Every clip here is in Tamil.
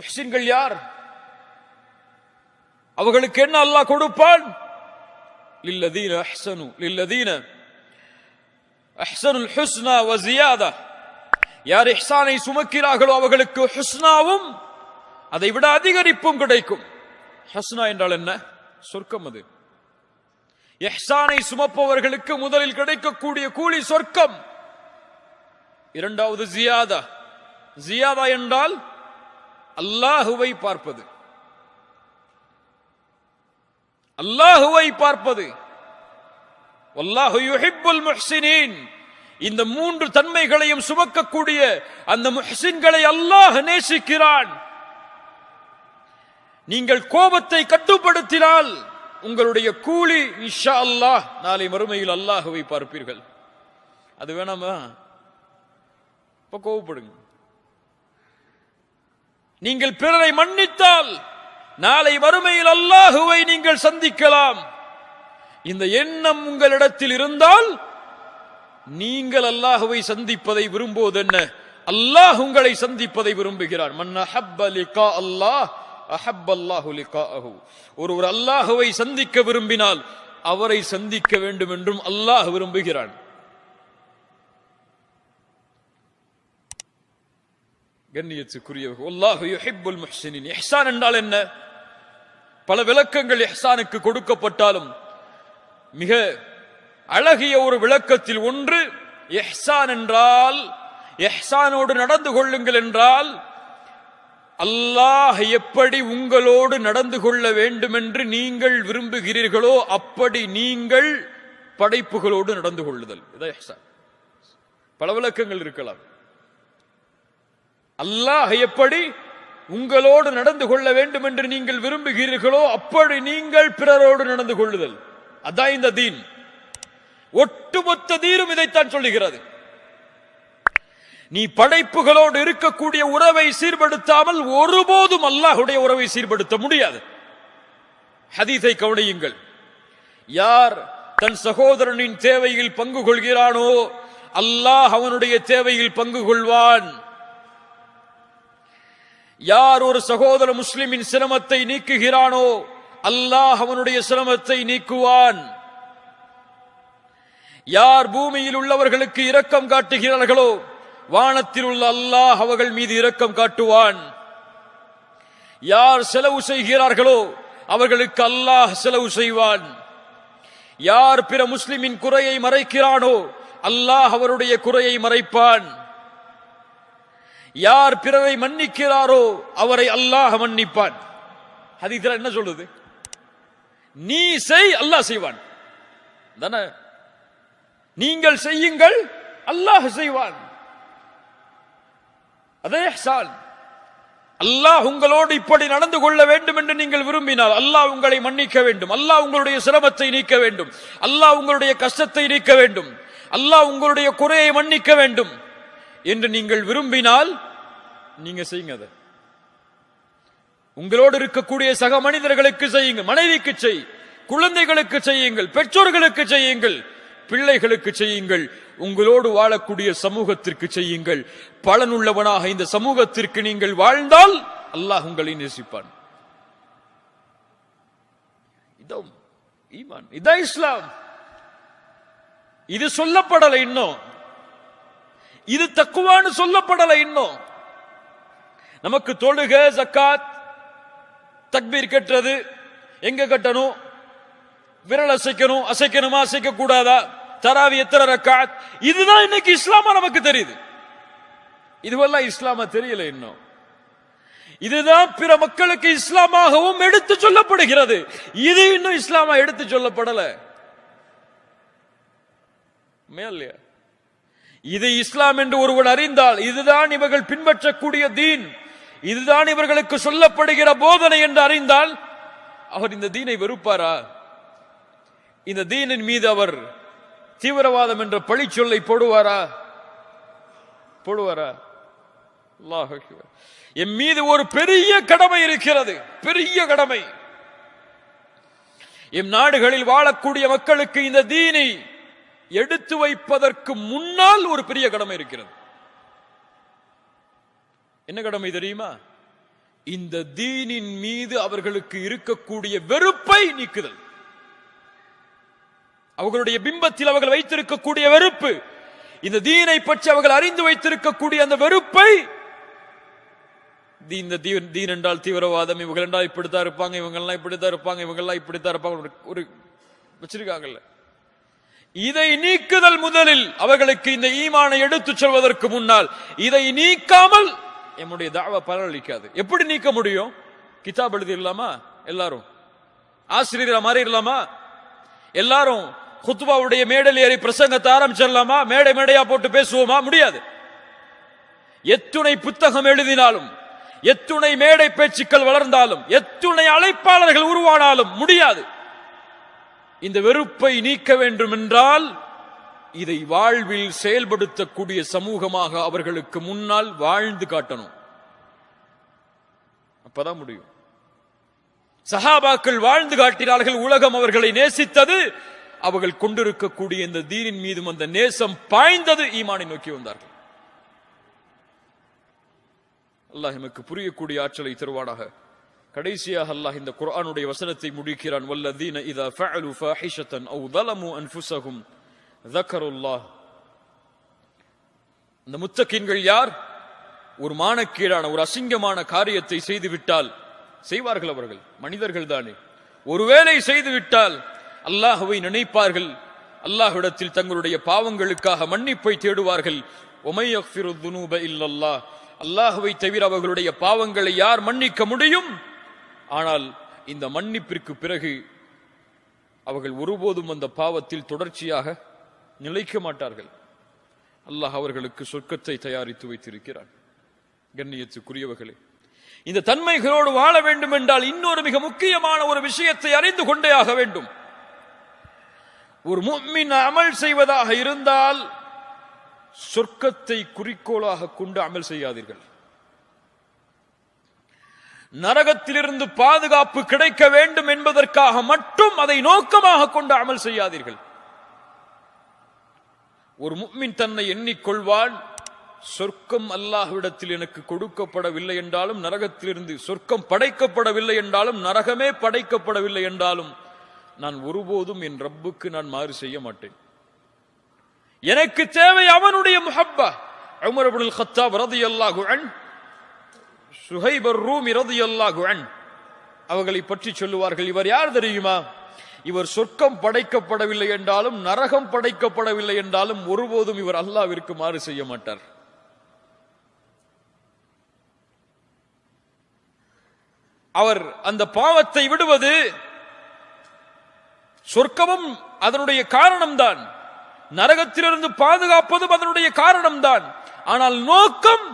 முஹ்சின்கள் யார்? அவர்களுக்கு என்ன அல்லாஹ் கொடுப்பான்? லில்லதீன அஹ்சனு லில்லதீன. அஹ்சனுல் ஹுஸ்னா வ ஜியாதா யார் இஹ்சானை சுமக்கிறார்களோ அவர்களுக்கு ஹுஸ்னாவும் அதை விட அதிகரிப்பும் கிடைக்கும். ஹஸ்னா என்றால் என்ன? சொர்க்கம் அது. எஹ்சானை சுமப்பவர்களுக்கு முதலில் கிடைக்கக்கூடிய கூலி சொர்க்கம். இரண்டாவது ஜியாதா ஜியாதா என்றால் அல்லாஹுவை பார்ப்பது. அல்லாஹுவை பார்ப்பது. இந்த மூன்று தன்மைகளையும் சுமக்கக்கூடிய அந்த முஹ்சின்களை அல்லாஹ் நேசிக்கிறான். நீங்கள் கோபத்தை கட்டுப்படுத்தினால் உங்களுடைய கூலி இஷா அல்லாஹ் நாளை மறுமையில் அல்லாஹுவை பார்ப்பீர்கள். அது வேணாமா? இப்ப கோவப்படுங்க. நீங்கள் பிறரை மன்னித்தால் நாளை வறுமையில் அல்லாஹுவை நீங்கள் சந்திக்கலாம். இந்த எண்ணம் உங்களிடத்தில் இருந்தால் நீங்கள் அல்லாஹுவை சந்திப்பதை விரும்புவது என்ன? அல்லாஹ் உங்களை சந்திப்பதை விரும்புகிறார். அல்லாஹ் அல்லாஹு ஒருவர் அல்லாஹுவை சந்திக்க விரும்பினால் அவரை சந்திக்க வேண்டும் என்றும் அல்லாஹ் விரும்புகிறான். கண்ணியத்துக்குரியவர்கள். அல்லாஹு யுஹிப்புல் முஹ்சினின். இஹ்சான் என்றால் என்ன? பல விளக்கங்கள் இஹ்சானுக்கு கொடுக்கப்பட்டாலும் மிக அழகிய ஒரு விளக்கத்தில் ஒன்று எஹ்சான் என்றால் எஹ்சானோடு நடந்து கொள்ளுங்கள் என்றால் அல்லாஹ் எப்படி உங்களோடு நடந்து கொள்ள வேண்டும் என்று நீங்கள் விரும்புகிறீர்களோ அப்படி நீங்கள் படைப்புகளோடு நடந்து கொள்ளுதல். இதான் எஹ்சான் பல விளக்கங்கள் இருக்கலாம். அல்லாஹ் எப்படி உங்களோடு நடந்து கொள்ள வேண்டும் என்று நீங்கள் விரும்புகிறீர்களோ அப்படி நீங்கள் பிறரோடு நடந்து கொள்ளுதல். அதான் இந்த தீன். ஒட்டுமொத்த தீரும் இதைத்தான் சொல்லுகிறது. நீ படைப்புகளோடு இருக்கக்கூடிய உறவை சீர்படுத்தாமல் ஒருபோதும் அல்லாஹுடைய உறவை சீர்படுத்த முடியாது. ஹதீஸை கவனியுங்கள். யார் தன் சகோதரனின் தேவையில் பங்கு கொள்கிறானோ அல்லாஹ் அவனுடைய தேவையில் பங்கு கொள்வான். யார் ஒரு சகோதர முஸ்லிமின் சிரமத்தை நீக்குகிறானோ அல்லாஹ் அவனுடைய சிரமத்தை நீக்குவான். யார் பூமியில் உள்ளவர்களுக்கு இரக்கம் காட்டுகிறார்களோ வானத்தில் உள்ள அல்லாஹ் அவர்கள் மீது இரக்கம் காட்டுவான். யார் செலவு செய்கிறார்களோ அவர்களுக்கு அல்லாஹ் செலவு செய்வான். யார் பிற முஸ்லிமின் குறையை மறைக்கிறானோ அல்லாஹ் அவருடைய குறையை மறைப்பான். யார் பிறரை மன்னிக்கிறாரோ அவரை அல்லாஹ் மன்னிப்பான். ஹதீஸ்ல என்ன சொல்லுது நீ செய் அல்லாஹ் செய்வான். தானே? நீங்கள் செய்யுங்கள் அல்லாஹ் செய்வான். அதே இஹ்சான். அல்லாஹ் உங்களோடு இப்படி நடந்து கொள்ள வேண்டும் என்று நீங்கள் விரும்பினால் அல்லாஹ் உங்களை மன்னிக்க வேண்டும். அல்லாஹ் உங்களுடைய சிரமத்தை நீக்க வேண்டும். அல்லாஹ் உங்களுடைய கஷ்டத்தை நீக்க வேண்டும். அல்லாஹ் உங்களுடைய குறையை மன்னிக்க வேண்டும். என்று நீங்கள் விரும்பினால் நீங்க செய்யுங்க அதை. உங்களோடு இருக்கக்கூடிய சக மனிதர்களுக்கு செய்யுங்கள். மனைவிக்கு செய் குழந்தைகளுக்கு செய்யுங்கள் பெற்றோர்களுக்கு செய்யுங்கள் பிள்ளைகளுக்கு செய்யுங்கள் உங்களோடு வாழக்கூடிய சமூகத்திற்கு செய்யுங்கள். பலனுள்ளவனாக இந்த சமூகத்திற்கு நீங்கள் வாழ்ந்தால் அல்லாஹ் உங்களை நேசிப்பான். இதோ இதான் இஸ்லாம். இது சொல்லப்படலை இன்னும். இது தக்குவான்னு சொல்லப்படலை இன்னும். நமக்கு தொழுக ஜக்காத் தக்பீர் கட்டுறது எங்க கட்டணும்? விரல் அசைக்கணும் அசைக்கணுமா அசைக்க கூடாதா தராவி எத்தனை ரக்காத்? இதுதான் இன்னைக்கு இஸ்லாமா நமக்கு தெரியுது. இதுவெல்லாம் இஸ்லாமா தெரியல இன்னும். இதுதான் பிற மக்களுக்கு இஸ்லாமாகவும் எடுத்து சொல்லப்படுகிறது. இது இன்னும் இஸ்லாமா எடுத்து சொல்லப்படல. மேலையா இது இஸ்லாம் என்று ஒருவன் அறிந்தால் இதுதான் இவர்கள் பின்பற்றக்கூடிய தீன். இதுதான் இவர்களுக்கு சொல்லப்படுகிற போதனை என்று அறிந்தால் அவர் இந்த தீனை வெறுப்பாரா? இந்த தீனின் மீது அவர் தீவிரவாதம் என்ற பழி சொல்லை போடுவாரா? போடுவாரா என் மீது ஒரு பெரிய கடமை இருக்கிறது. பெரிய கடமை. எம் நாடுகளில் வாழக்கூடிய மக்களுக்கு இந்த தீனை எடுத்து வைப்பதற்கு முன்னால் ஒரு பெரிய கடமை இருக்கிறது. என்ன கடமை தெரியுமா? இந்த தீனின் மீது அவர்களுக்கு இருக்கக்கூடிய வெறுப்பை நீக்குதல். அவர்களுடைய பிம்பத்தில் அவர்கள் வைத்திருக்கக்கூடிய வெறுப்பு இந்த தீனை பற்றி அவர்கள் அறிந்து வைத்திருக்கக்கூடிய அந்த வெறுப்பை இந்த தீன் என்றால் தீவிரவாதம் இவங்க என்றால் இப்படித்தான் இருப்பாங்க இவங்க எல்லாம் இப்படித்தான் இருப்பாங்க இவங்க எல்லாம் இப்படித்தான் இருப்பாங்க ஒரு வச்சிருக்காங்கல்ல. இதை நீக்குதல் முதலில் அவர்களுக்கு இந்த ஈமானை எடுத்துச் சொல்வதற்கு முன்னால் இதை நீக்காமல் என்னுடைய தாவ பலனளிக்காது எப்படி நீக்க முடியும்? கிதாப் எழுதிடலாமா? எல்லாரும். ஆசிரியர் மாதிரி இல்லாமா எல்லாரும் குத்துபாவுடைய மேடையில் ஏறி பிரசங்கத்தை ஆரம்பிச்சிடலாமா? மேடை மேடையா போட்டு பேசுவோமா? முடியாது. எத்துணை புத்தகம் எழுதினாலும் எத்துணை மேடை பேச்சுக்கள் வளர்ந்தாலும் எத்துணை அழைப்பாளர்கள் உருவானாலும் முடியாது. இந்த வெறுப்பை நீக்க வேண்டும் என்றால் இதை வாழ்வில் செயல்படுத்தக்கூடிய சமூகமாக அவர்களுக்கு முன்னால் வாழ்ந்து காட்டணும். அப்பதான் முடியும். சஹாபாக்கள் வாழ்ந்து காட்டினார்கள் உலகம் அவர்களை நேசித்தது அவர்கள் கொண்டிருக்கக்கூடிய இந்த தீனின் மீதும் அந்த நேசம் பாய்ந்தது ஈமானை நோக்கி வந்தார்கள். அல்லாஹ் எமக்கு புரியக்கூடிய ஆற்றலை தருவானாக. கடைசியாக அல்லாஹ் இந்த குரானுடைய வசனத்தை முடிக்கிறான். வல்லதீன இதா ஃபஅலு ஃபாஹிஷத்தன் அவு தலமு அன்ஃபுசஹும் தக்கருல்லாஹ். அந்த முத்தக்கீன்கள் யார்? ஒரு மானக்கீடான ஒரு அசிங்கமான காரியத்தை செய்துவிட்டால் செய்வார்கள் அவர்கள். மனிதர்கள் தானே. ஒருவேளை செய்துவிட்டால் அல்லாஹுவை நினைப்பார்கள். அல்லாஹ்விடத்தில் தங்களுடைய பாவங்களுக்காக மன்னிப்பை தேடுவார்கள். ஒமையஃபிரு துனூப இல்லல்லாஹ். அல்லாஹுவை தவிர அவர்களுடைய பாவங்களை யார் மன்னிக்க முடியும்? ஆனால் இந்த மன்னிப்பிற்கு பிறகு அவர்கள் ஒருபோதும் அந்த பாவத்தில் தொடர்ச்சியாக நிலைக்க மாட்டார்கள். அல்லாஹ் அவர்களுக்கு சொர்க்கத்தை தயாரித்து வைத்திருக்கிறான். கண்ணியத்துக்குரியவர்களே இந்த தன்மைகளோடு வாழ வேண்டும் என்றால் இன்னொரு மிக முக்கியமான ஒரு விஷயத்தை அறிந்து கொண்டே ஆக வேண்டும். ஒரு மும்மின் அமல் செய்வதாக இருந்தால் சொர்க்கத்தை குறிக்கோளாக கொண்டு அமல் செய்யாதீர்கள். நரகத்திலிருந்து பாதுகாப்பு கிடைக்க வேண்டும் என்பதற்காக மட்டும் அதை நோக்கமாக கொண்டு அமல் செய்யாதீர்கள். ஒரு முக்மின் தன்னை எண்ணிக்கொள்வான் சொர்க்கம் அல்லாஹ்விடத்தில் எனக்கு கொடுக்கப்படவில்லை என்றாலும் நரகத்திலிருந்து சொர்க்கம் படைக்கப்படவில்லை என்றாலும் நரகமே படைக்கப்படவில்லை என்றாலும் நான் ஒருபோதும் என் ரப்புக்கு நான் மாறு செய்ய மாட்டேன். எனக்கு தேவை அவனுடைய முஹப்பா. உமர் அபுல் கத்தாப் ரலியல்லாஹு அன் சுஹைபர் ரூமி ரலியல்லாஹு குழன் அவர்களை பற்றி சொல்லுவார்கள் இவர் யார் தெரியுமா? இவர் சொர்க்கம் படைக்கப்படவில்லை என்றாலும் நரகம் படைக்கப்படவில்லை என்றாலும் ஒருபோதும் இவர் அல்லாவிற்கு மாறு செய்ய மாட்டார். அவர் அந்த பாவத்தை விடுவது சொர்க்கமும் அதனுடைய காரணம்தான். நரகத்திலிருந்து பாதுகாப்பதும் அதனுடைய காரணம்தான். ஆனால் நோக்கம்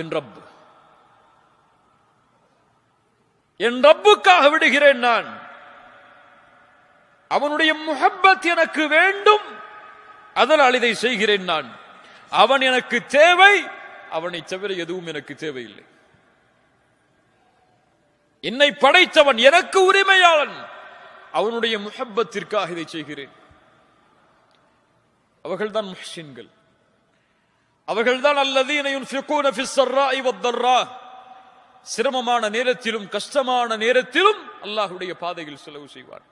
என் ரப்பு. என் ரப்புக்காக விடுகிறேன் நான். அவனுடைய முகப்பத் எனக்கு வேண்டும். அதனால் இதை செய்கிறேன் நான். அவன் எனக்கு தேவை. அவனை தவிர எதுவும் எனக்கு தேவையில்லை. என்னை படைத்தவன் எனக்கு உரிமையாளன். அவனுடைய முகப்பத்திற்காக இதை செய்கிறேன். அவர்கள்தான் முஹ்சின்கள். அவர்கள்தான் அல்லது யுன்ஃபிகூன சிரமமான நேரத்திலும் கஷ்டமான நேரத்திலும் அல்லாஹுடைய பாதையில் செலவு செய்வார்.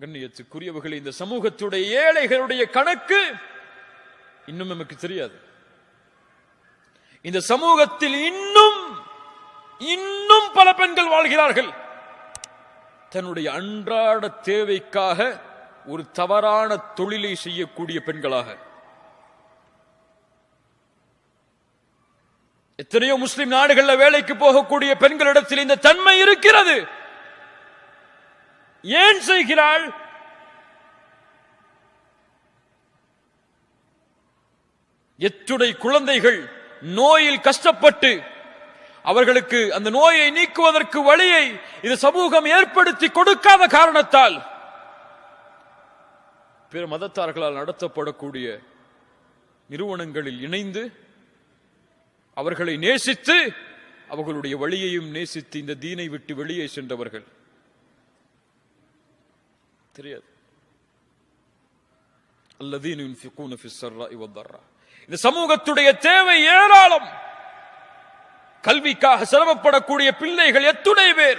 கண்ணியத்துக்குரியவர்கள் இந்த சமூகத்துடைய ஏழைகளுடைய கணக்கு இன்னும் நமக்கு தெரியாது. இந்த சமூகத்தில் இன்னும் இன்னும் பல பெண்கள் வாழ்கிறார்கள். தன்னுடைய அன்றாட தேவைக்காக ஒரு தவறான தொழிலை செய்யக்கூடிய பெண்களாக எத்தனையோ முஸ்லிம் நாடுகள்ல வேலைக்கு போகக்கூடிய பெண்களிடத்தில் இந்த தன்மை இருக்கிறது. ஏன் செய்கிறாள்? எத்துடை குழந்தைகள் நோயில் கஷ்டப்பட்டு அவர்களுக்கு அந்த நோயை நீக்குவதற்கு வழியை இது சமூகம் ஏற்படுத்தி கொடுக்காத காரணத்தால் பிற மதத்தார்களால் நடத்தப்படக்கூடிய நிறுவனங்களில் இணைந்து அவர்களை நேசித்து அவர்களுடைய வழியையும் நேசித்து இந்த தீனை விட்டு வெளியே சென்றவர்கள். தெரியாது. இந்த சமூகத்துடைய தேவை ஏராளம். கல்விக்காக சிரமப்படக்கூடிய பிள்ளைகள் எத்துணை பேர்.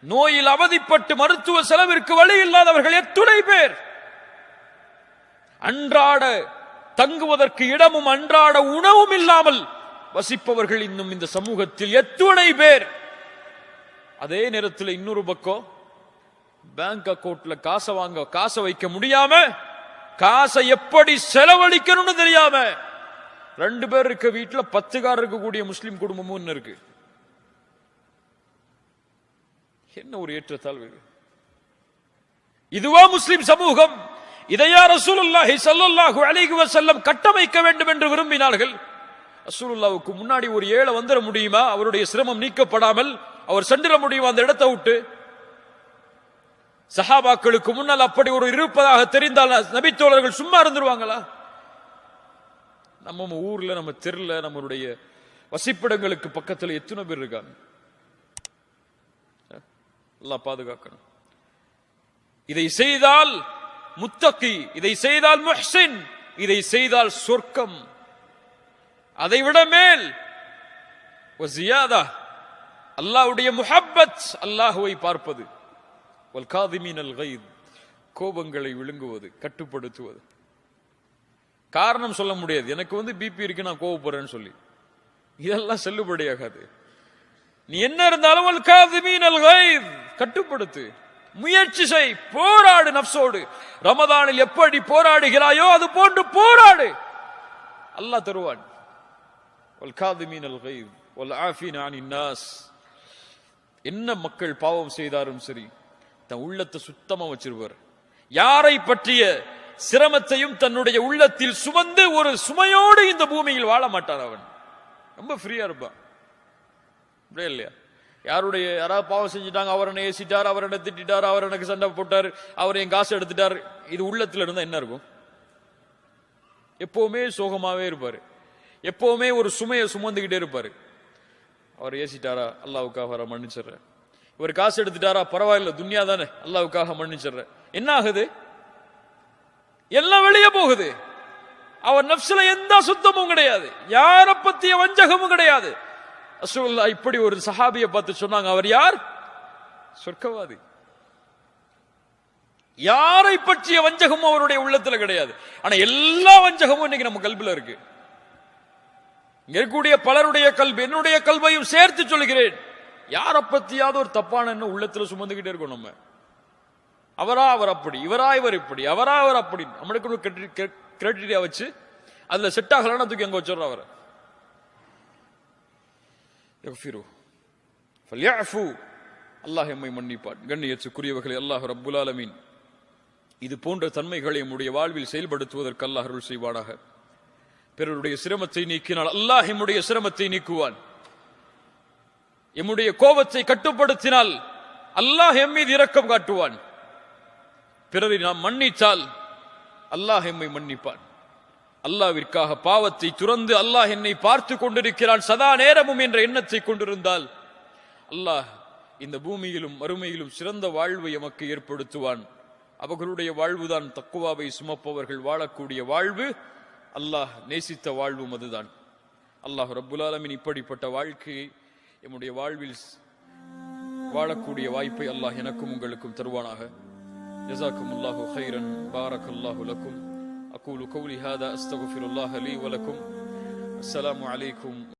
நோயில் அவதிப்பட்டு மருத்துவ செலவிற்கு வழி இல்லாதவர்கள் எத்துணை பேர். அன்றாட தங்குவதற்கு இடமும் அன்றாட உணவும் இல்லாமல் வசிப்பவர்கள் இன்னும் இந்த சமூகத்தில் எத்துணை பேர். அதே நேரத்தில் இன்னொரு பக்கம் பேங்க் அக்கவுண்ட்ல காசை வாங்க காசை வைக்க முடியாம காசை எப்படி செலவழிக்கணும்னு தெரியாம ரெண்டு பேர் இருக்க வீட்டில் பத்து கார் இருக்கக்கூடிய முஸ்லிம் குடும்பமும் இன்னும் இருக்கு. என்ன ஒரு ஏற்றத்தாழ்வு இதுவா முஸ்லிம் சமூகம். இதையா ரசூலுல்லாஹி ஸல்லல்லாஹு அலைஹி வஸல்லம் கட்டமைக்க வேண்டும் என்று விரும்பினார்கள். ரசூலுல்லாவுக்கு முன்னாடி ஒரு ஏழை வந்துட முடியுமா? அவருடைய சிரமம் நீக்கப்படாமல் அவர் சென்றிட முடியுமா அந்த இடத்தை விட்டு? சஹாபாக்களுக்கு முன்னால் அப்படி ஒரு இருப்பதாக தெரிந்தால் நபித்தோழர்கள் சும்மா இருந்துருவாங்களா? நம்ம ஊர்ல நம்ம தெருல நம்மளுடைய வசிப்பிடங்களுக்கு பக்கத்துல எத்தனை பேர் இருக்காங்க? எல்லாம் பாதுகாக்கணும். இதை செய்தால் முத்தகி இதை செய்தால் முஹ்சின் இதை செய்தால் சொர்க்கம். அதை விட மேல் வசியாதா அல்லாஹ்வுடைய முஹப்பத் அல்லாஹுவை பார்ப்பது. கோபங்களை விழுங்குவது கட்டுப்படுத்துவது. காரணம் சொல்ல முடியாது. எனக்கு வந்து பிபி இருக்கு நான் கோவப்படுறேன்னு சொல்லி. இதெல்லாம் செல்லுபடியாகாது. நீ என்ன இருந்தாலும் கட்டுப்படுத்து. முயற்சி செய் போராடு நப்சோடு. ரமதானில் எப்படி போராடுகிறாயோ அது போன்று போராடு. அல்லாஹ் தருவான். வல் காதிமீன் அல் வல் ஆஃபீன் அனின் நாஸ். என்ன மக்கள் பாவம் செய்தாலும் சரி தன் உள்ளத்தை சுத்தமா வச்சிருவார். யாரை பற்றிய சிரமத்தையும் தன்னுடைய உள்ளத்தில் சுமந்து ஒரு சுமையோடு இந்த பூமியில் வாழ மாட்டான் அவன். ரொம்ப ஃப்ரீயா இருப்பான். இல்லையா? யாருடைய யாராவது பாவம் செஞ்சுட்டாங்க அவர் என்னை ஏசிட்டார் அவர் என்ன திட்டார் அவர் எனக்கு சண்டை போட்டார் அவர் என் காசு எடுத்துட்டார். இது உள்ளத்துல இருந்தா என்ன இருக்கும்? எப்பவுமே சோகமாவே இருப்பாரு. எப்பவுமே ஒரு சுமையை சுமந்துகிட்டே இருப்பாரு. அவர் ஏசிட்டாரா? அல்லாவுக்காக வர மன்னிச்சிடுறேன் இவர் காசு எடுத்துட்டாரா? பரவாயில்ல துன்யா தானே. அல்லாவுக்காக மன்னிச்சிடுறேன் என்ன ஆகுது? எல்லாம் வெளியே போகுது. அவர் நப்சில எந்த சுத்தமும் கிடையாது. யாரை பத்திய வஞ்சகமும் கிடையாது. ரசூலுல்லா இப்படி ஒரு சஹாபியை பார்த்து சொன்னாங்க. அவர் யார்? சொர்க்கவாதி. யாரை பற்றிய வஞ்சகமும் அவருடைய உள்ளத்துல கிடையாது. ஆனா எல்லா வஞ்சகமும் இன்னைக்கு நம்ம கல்வில இருக்கு. இங்க இருக்கக்கூடிய பலருடைய கல்வி என்னுடைய கல்வையும் சேர்த்து சொல்கிறேன். யாரை பத்தியாவது ஒரு தப்பான எண்ணம் உள்ளத்துல சுமந்துகிட்டே இருக்கும் நம்ம. அவரா அவர் அப்படி இவரா இவர் இப்படி அவரா அவர் அப்படி. நம்மளுக்கு ஒரு கிரெடிட்டியா வச்சு அதுல செட் ஆகலன்னா தூக்கி அங்க வச்சிடறோம் அவரை? யக்ஃபிரு அல்லாஹ் எம்மை மன்னிப்பான். கண்ணியத்துக்குரியவர்களை அல்லாஹ் ரப்புல் ஆலமீன். இது போன்ற தன்மைகளை நம்முடைய வாழ்வில் செயல்படுத்துவதற்கு அல்லாஹ் அருள் செய்வானாக. பிறருடைய சிரமத்தை நீக்கினால் அல்லாஹ் எம்முடைய சிரமத்தை நீக்குவான். எம்முடைய கோபத்தை கட்டுப்படுத்தினால் அல்லாஹ் எம் மீது இரக்கம் காட்டுவான். பிறரை நாம் மன்னித்தால் அல்லாஹ் எம்மை மன்னிப்பான். அல்லாவிற்காக பாவத்தை துறந்து அல்லாஹ் என்னை பார்த்து கொண்டிருக்கிறான் சதா நேரமும் என்ற எண்ணத்தை கொண்டிருந்தால் அல்லாஹ் இந்த பூமியிலும் மறுமையிலும் சிறந்த வாழ்வை எமக்கு ஏற்படுத்துவான். அவர்களுடைய வாழ்வுதான் தக்குவாவை சுமப்பவர்கள் வாழக்கூடிய வாழ்வு அல்லாஹ் நேசித்த வாழ்வும் அதுதான். அல்லாஹ் ரப்புலாலமின் இப்படிப்பட்ட வாழ்க்கையை எம்முடைய வாழ்வில் வாழக்கூடிய வாய்ப்பை அல்லாஹ் எனக்கும் உங்களுக்கும் தருவானாக. ஜசாக்கும் அல்லாஹு பாரக் அல்லாஹு லக்கும். أقول قولي هذا أستغفر الله لي ولكم. السلام عليكم.